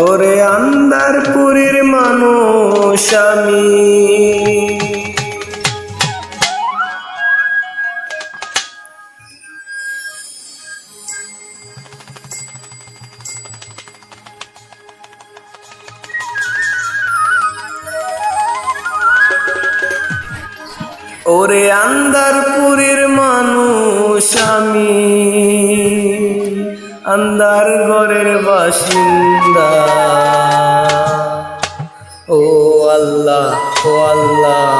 ওরে আন্দারপুরের মানুষ আমি। ওরে আন্দারপুরের মানুষ আমি। আন্দার ঘরের বাসিন্দা। ও আল্লাহ ও আল্লাহ।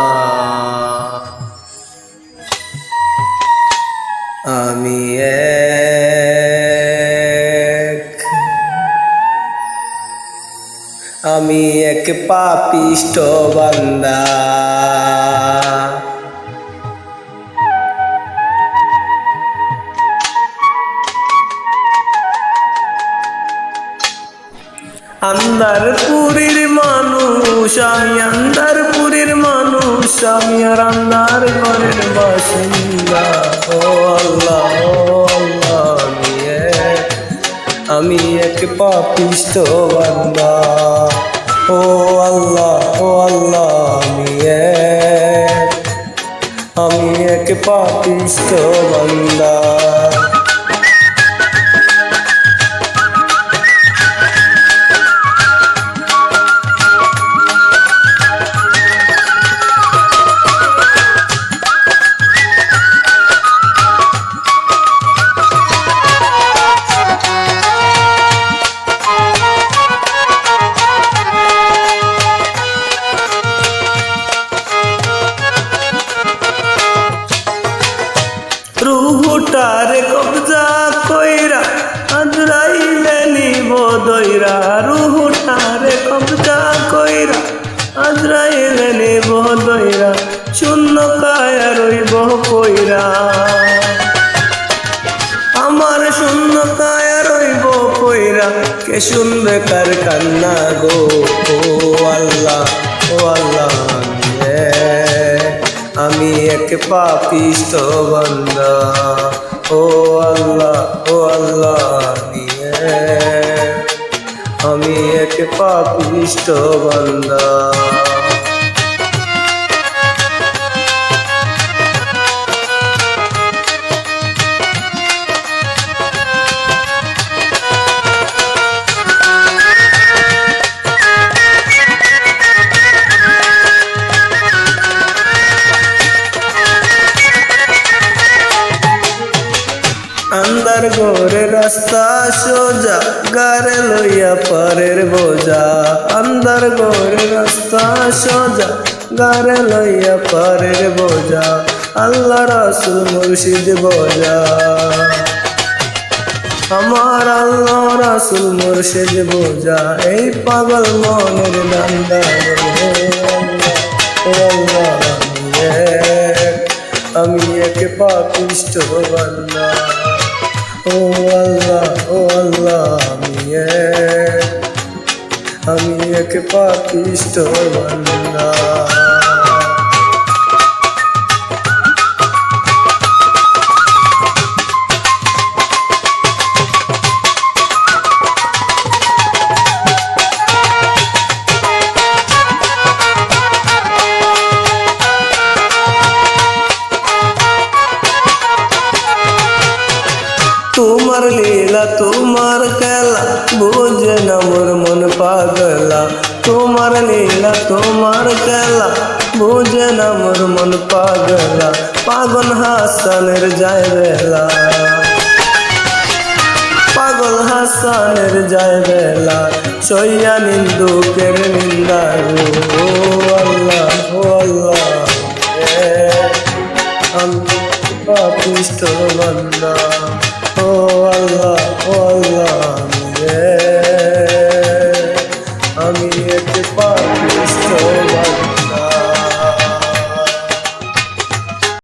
আমি এক। আমি এক পাপিষ্ট বান্দা। আন্দারপুরের মানুষ, আমি আন্দারপুরের মানুষ, আমি আর আন্দার ঘরের বাসিন্দা। ও আল্লাহ আমি এক পাপিষ্ট বান্দা। ও আল্লাহ ও আল্লাহ, আমি এক আমি এক পাপিষ্ট বান্দা। রইব কইরা আমার শূন্য কায়া রইব কইরা কে শুনবে কার কান্না গো? ও আল্লাহ ও আল্লাহ আমি এক, আমি এক পাপিষ্ট বান্দা। ও আল্লাহ ও পাপিষ্ট বান্দা। আন্দার গোরে রাস্তা সোজা গারে লইয়া পারের বোঝা। আন্দার গোরে রাস্তা সোজা গারে লইয়া পারের বোঝা। আল্লাহ রাসুল মুর্শিদ বোঝা। আমার আল্লাহ রাসুল মুর্শিদ বোঝা। এই পাগল মনের দান্দা আমি এক পাপিষ্ট বান্দা। ও আল্লাহ ও আল্লাহ আমি এক আমি এক পাপিষ্ট বান্দা। তোমার লীলা, তোমার খেলা বুঝে না মোর মন পাগলা। তোমার লীলা, তোমার খেলা বুঝে না মোর মন পাগলা। পাগল হাসানের যায় বেলা। পাগল হাসানের যায় বেলা। সইয়া নিন্দুকের নিন্দা ও আল্লাহ ও আল্লাহ আমি পাপিষ্ট বান্দা। আল্লাহ